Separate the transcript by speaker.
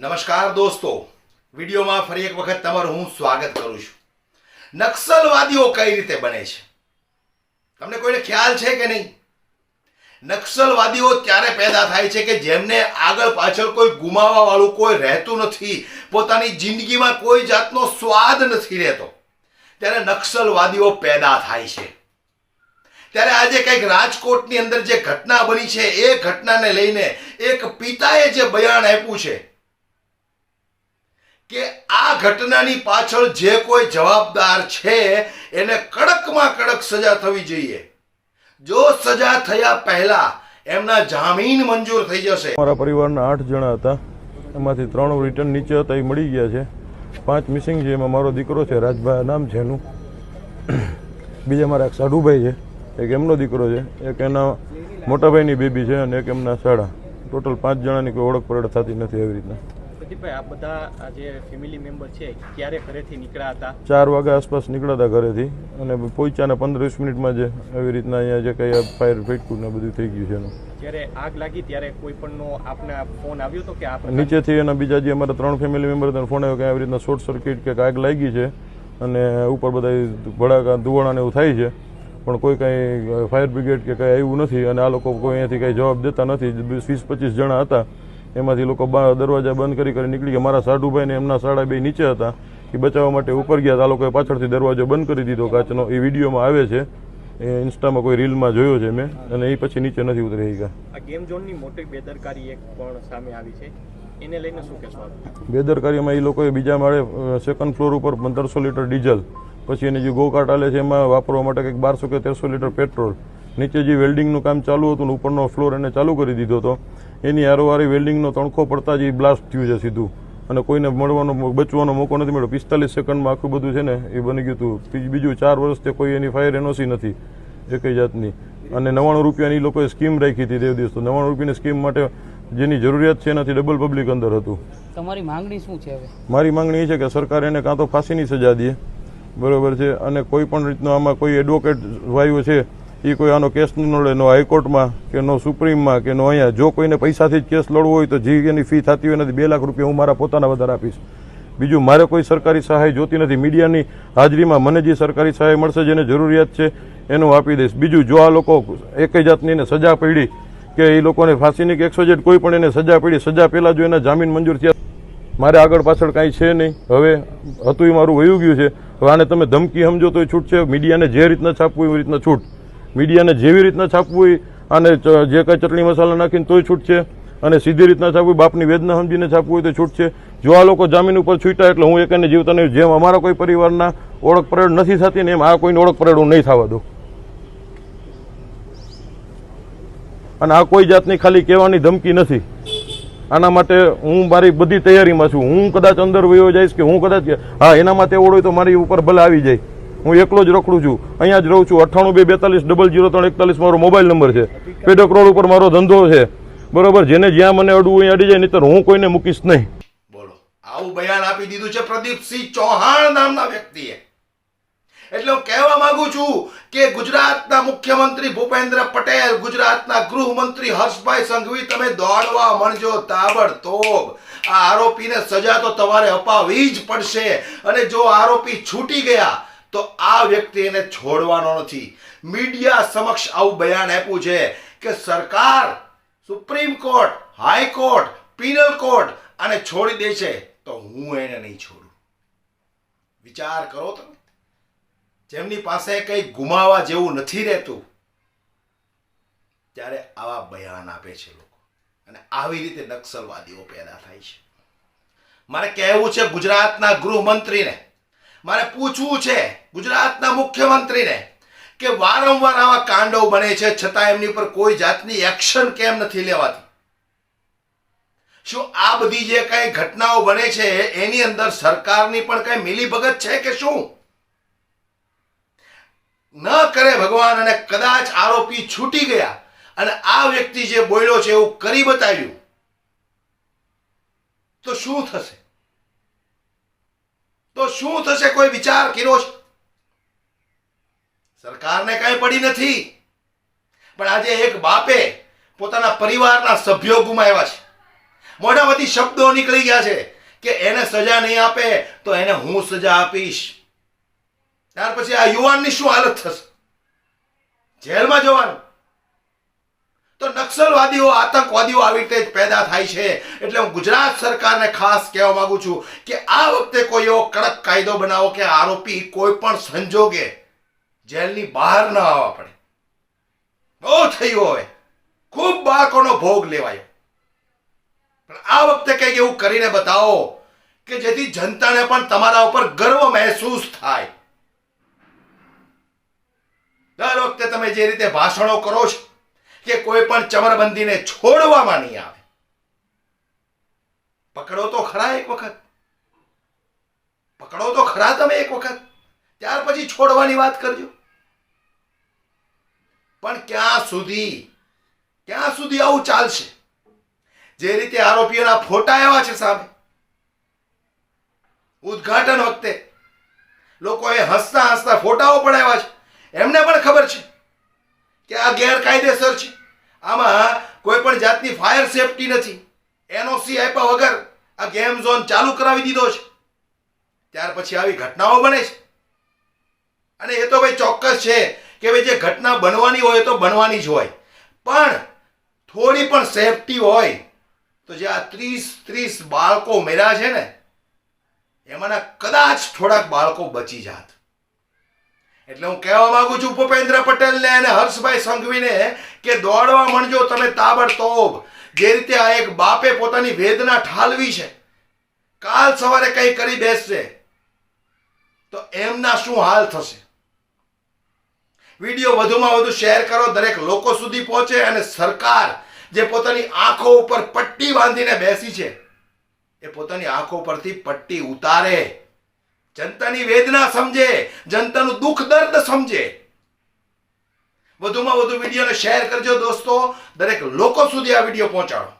Speaker 1: નમસ્કાર દોસ્તો. વિડીયોમાં ફરી એક વખત તમારું હું સ્વાગત કરું છું. નક્સલવાદીઓ કઈ રીતે બને છે? તમને કોઈને ખ્યાલ છે કે નહીં? નક્સલવાદીઓ ત્યારે પેદા થાય છે કે જેમને આગળ પાછળ કોઈ ગુમાવવા વાળું કોઈ રહેતું નથી, પોતાની જિંદગીમાં કોઈ જાતનો સ્વાદ નથી રહેતો. ત્યારે નક્સલવાદીઓ પેદા થાય છે. ત્યારે આજે કંઈક રાજકોટની અંદર જે ઘટના બની છે, એ ઘટનાને લઈને એક પિતાએ જે બયાન આપ્યું છે કે આ ઘટનાની પાછળ જે કોઈ જવાબદાર છે, એને કડકમાં કડક સજા થવી જોઈએ. જો સજા થયા પહેલા એમના જામીન મંજૂર થઈ જશે.
Speaker 2: મારા પરિવારના આઠ જણા હતા. એમાંથી ત્રણ રિટર્ન નીચે હતા, એ મળી ગયા છે. પાંચ મિસિંગ છે, એમાં મારો દીકરો છે રાજભાઈ નામ છે એનું. બીજા મારા એક સાઢુભાઈ છે, એક એમનો દીકરો છે, એક એના મોટાભાઈની બેબી છે અને એક એમના સાડા ટોટલ પાંચ જણાની કોઈ ઓળખ પરડ થતી નથી એવી રીતના.
Speaker 3: પ્રદીપભાઈ આ બધા આ જે ફેમિલી મેમ્બર છે ક્યારે ઘરેથી નીકળ્યા હતા?
Speaker 2: ચાર વાગ્યા આસપાસ નીકળ્યા હતા ઘરેથી. અને પહોંચ્યા ને પંદર વીસ મિનિટમાં જે એવી રીતના અહીંયા જે કંઈ ફાયર ફેટકું ને બધું થઈ ગયું છે એનું.
Speaker 3: જ્યારે આગ લાગી ત્યારે કોઈ પણનો આપને ફોન આવ્યો હતો કે આપ
Speaker 2: નીચેથી એના બીજા જે અમારા ત્રણ ફેમિલી મેમ્બર હતા ફોન આવ્યો કે આવી રીતના શોર્ટ સર્કિટ કે આગ લાગી છે અને ઉપર બધા ભડાકા ધુવાણા ને એવું થાય છે. પણ કોઈ કાંઈ ફાયર બ્રિગેડ કે કાંઈ આવ્યું નથી અને આ લોકો કોઈ અહીંયાથી કાંઈ જવાબ દેતા નથી. વીસ પચીસ જણા હતા. એમાંથી લોકો દરવાજા બંધ કરી કરી નીકળી ગયા. મારા સાઢુભાઈ ને એમના સાડા બે નીચે હતા. એ બચાવવા માટે ઉપર ગયા. આ લોકોએ પાછળથી દરવાજો બંધ કરી દીધો કાચનો. એ વિડીયોમાં આવે છે. એ ઇન્સ્ટામાં કોઈ રીલમાં જોયો છે મેં. અને એ પછી નીચે નથી ઉતરી ગયા.
Speaker 3: આ ગેમ ઝોનની મોટી બેદરકારી એક પણ સામે આવી છે. એને લઈને શું કહેશો
Speaker 2: બેદરકારીમાં એ લોકોએ બીજા માળે સેકન્ડ ફ્લોર ઉપર પંદરસો લીટર ડીઝલ પછી એને જે ગોકાટ આલે છે એમાં વાપરવા માટે કંઈક બારસો કે તેરસો લીટર પેટ્રોલ નીચે જે વેલ્ડિંગનું કામ ચાલુ હતું ને ઉપરનો ફ્લોર એને ચાલુ કરી દીધો હતો. એની હારોહારી વેલ્ડિંગનો તણખો પડતા જ એ બ્લાસ્ટ થયું છે સીધું. અને કોઈને મળવાનો બચવાનો મોકો નથી મળ્યો. પિસ્તાલીસ સેકન્ડમાં આખું બધું છે ને એ બની ગયું હતું. બીજું- ચાર વર્ષથી કોઈ એની ફાયર એનઓસી નથી એકઈ જાતની. અને નવ્વાણું રૂપિયાની એ લોકોએ સ્કીમ રાખી હતી દેવ દિવસ. તો નવ્વાણું રૂપિયાની સ્કીમ માટે જેની જરૂરિયાત છે એનાથી ડબલ પબ્લિક અંદર હતું.
Speaker 4: તમારી માંગણી શું છે હવે?
Speaker 2: મારી માંગણી એ છે કે સરકાર એને કાં તો ફાંસીની સજા દે. બરોબર છે. અને કોઈ પણ રીતનો આમાં કોઈ એડવોકેટ વાયુ છે એ કોઈ આનો કેસ ન લડે, નો હાઈકોર્ટમાં કે નો સુપ્રીમમાં કે નો અહીંયા. જો કોઈને પૈસાથી જ કેસ લડવો હોય તો જે એની ફી થતી હોય એનાથી બે લાખ રૂપિયા હું મારા પોતાના વધારે આપીશ. બીજું, મારે કોઈ સરકારી સહાય જોતી નથી. મીડિયાની હાજરીમાં મને જે સરકારી સહાય મળશે જેને જરૂરિયાત છે, એનું આપી દઈશ. બીજું, જો આ લોકો એક જાતની એને સજા પડી કે એ લોકોને ફાંસીની કે એકસો જેટ કોઈ પણ એને સજા પડી, સજા પહેલાં જો એના જામીન મંજૂર થયા, મારે આગળ પાછળ કાંઈ છે નહીં. હવે હતું એ મારું વયું ગયું છે. હવે આને તમે ધમકી સમજો તો છૂટ છે. મીડિયાને જે રીતના છાપવું એવી રીતના છૂટ. મીડિયાને જેવી રીતના છાપવું અને જે કાંઈ ચટણી મસાલા નાખીને તોય છૂટ છે અને સીધી રીતના છાપવું, બાપની વેદના સમજીને છાપવું હોય તો છૂટ છે જો આ લોકો જામીન ઉપર છૂટ્યા એટલે હું એકને જીવતા નહીં જેમ અમારા કોઈ પરિવારના ઓળખ પરેડ નથી થતી ને એમ આ કોઈને ઓળખ પરેડ હું નહીં થવા દઉં. અને આ કોઈ જાતની ખાલી કહેવાની ધમકી નથી. આના માટે હું મારી બધી તૈયારીમાં છું. હું કદાચ અંદર વયો જઈશ કે હું કદાચ હા, એના માટે ઓળો તો મારી ઉપર ભલે આવી જાય. હું એકલો જ રખડું છું. અહીંયા જ રહું છું. અઠ્ઠાણું બે બેતાલીસ ડબલ જીરો ત્રણ એકતાલીસ મારો મોબાઈલ નંબર છે. પેડક રોડ ઉપર મારો ધંધો છે. બરોબર? જેને જ્યાં મને અડવું અહીં અડી જાય, નહીતર હું કોઈને મૂકીશ નહીં.
Speaker 1: બોલો. આવું બયાન આપી દીધું છે પ્રદીપસિંહ ચૌહાણ નામના વ્યક્તિએ. એટલે હું કહેવા માંગુ છું કે ગુજરાતના મુખ્યમંત્રી ભૂપેન્દ્ર પટેલ, ગુજરાતના ગૃહમંત્રી હર્ષભાઈ સંઘવી, તમે દોડવા મળજો તાબડતોબ. આ આરોપીને સજા તો તમારે અપાવી જ પડશે. અને જો આરોપી છૂટી ગયા તો આ વ્યક્તિ એને છોડવાનો નથી. મીડિયા સમક્ષ આવું બયાન આપ્યું છે કે સરકાર, supreme court high court penal court આને છોડી દે છે, તો હું એને નહીં છોડું. વિચાર કરો તમે. જેમની પાસે કંઈ ગુમાવા જેવું નથી રહેતું, ત્યારે આવા બયાન આપે છે લોકો. અને આવી રીતે નક્સલવાદીઓ પેદા થાય છે. મારે કહેવું છે ગુજરાતના ગૃહમંત્રીને મારે પૂછવું છે ગુજરાતના મુખ્યમંત્રીને કે વારંવાર આવા કાંડો બને છે, છતાં એમની પર કોઈ જાતની એક્શન કેમ નથી લેવાતી? શું આ બધી જે કઈ ઘટનાઓ બને છે, એની અંદર સરકારની પણ કઈ મિલીભગત છે કે શું? ન કરે ભગવાન અને કદાચ આરોપી છૂટી ગયા અને આ વ્યક્તિ જે બોલ્યો છે એવું કરી બતાવ્યું, તો શું થશે? તો શું થશે કોઈ વિચાર કર્યો છે સરકારને કઈ પડી નથી. પણ આજે એક બાપે પોતાના પરિવારના સભ્યો ગુમાવ્યા છે. મોઢામાંથી શબ્દો નીકળી ગયા છે કે એને સજા નહીં આપે તો એને હું સજા આપીશ. ત્યાર પછી આ યુવાનની શું હાલત થશે? જેલમાં જવાનું. તો નક્સલવાદીઓ, આતંકવાદીઓ આવી રીતે જ પેદા થાય છે. એટલે હું ગુજરાત સરકારને ખાસ કહેવા માંગુ છું કે આ વખતે કોઈ એવો કડક કાયદો બનાવો કે આરોપી કોઈ પણ સંજોગે જેલની બહાર ન આવવા પડે. બહુ થયું હવે ખૂબ બાળકોનો ભોગ લેવાયો. પણ આ વખતે કંઈક એવું કરીને બતાવો કે જેથી જનતાને પણ તમારા ઉપર ગર્વ મહેસૂસ થાય. દર વખતે તમે જે રીતે ભાષણો કરો છો કે કોઈ પણ ચમરબંધીને છોડવામાં નહીં આવે. પકડો તો ખરા એક વખત. પકડો તો ખરા તમે એક વખત. ત્યાર પછી છોડવાની વાત કરજો. પણ ક્યાં સુધી? ક્યાં સુધી આવું ચાલશે? જે રીતે આરોપીઓના ફોટા આવ્યા છે સામે. ઉદ્ઘાટન વખતે લોકોએ હસતા હસતા ફોટાઓ પડાવ્યા છે. એમને પણ ખબર છે કે આ ગેરકાયદેસર છે. આમાં કોઈ પણ જાતની ફાયર સેફટી નથી. એનઓસી આપ્યા વગર આ ગેમ ઝોન ચાલુ કરાવી દીધો છે. ત્યાર પછી આવી ઘટનાઓ બને છે. અને એ તો ભાઈ ચોક્કસ છે કે ભાઈ જે ઘટના બનવાની હોય તો બનવાની જ હોય. પણ થોડી પણ સેફટી હોય તો જે આ ત્રીસ ત્રીસ બાળકો મેળ્યા છે ને, એમાંના કદાચ થોડાક બાળકો બચી જાત. એટલે હું કહેવા માંગુ છું ભૂપેન્દ્ર પટેલને અને હર્ષભાઈ સંઘવીને કે દોડવા માંડજો તમે તાબડતોબ. જે રીતે આ એક બાપે પોતાની વેદના ઠાલવી છે. કાલ સવારે કંઈ કરી બેસશે. તો એમના શું હાલ થશે? વીડિયો વધુમાં વધુ શેર કરો, દરેક લોકો સુધી પહોંચે અને સરકાર જે પોતાની આંખો ઉપર પટ્ટી બાંધીને બેસી છે, એ પોતાની આંખો પરથી પટ્ટી ઉતારે. જનતાની વેદના સમજે, જનતાનું દુઃખ દર્દ સમજે. વધુમાં વધુ વિડીયોને શેર કરજો દોસ્તો. દરેક લોકો સુધી આ વીડિયો પહોંચાડો.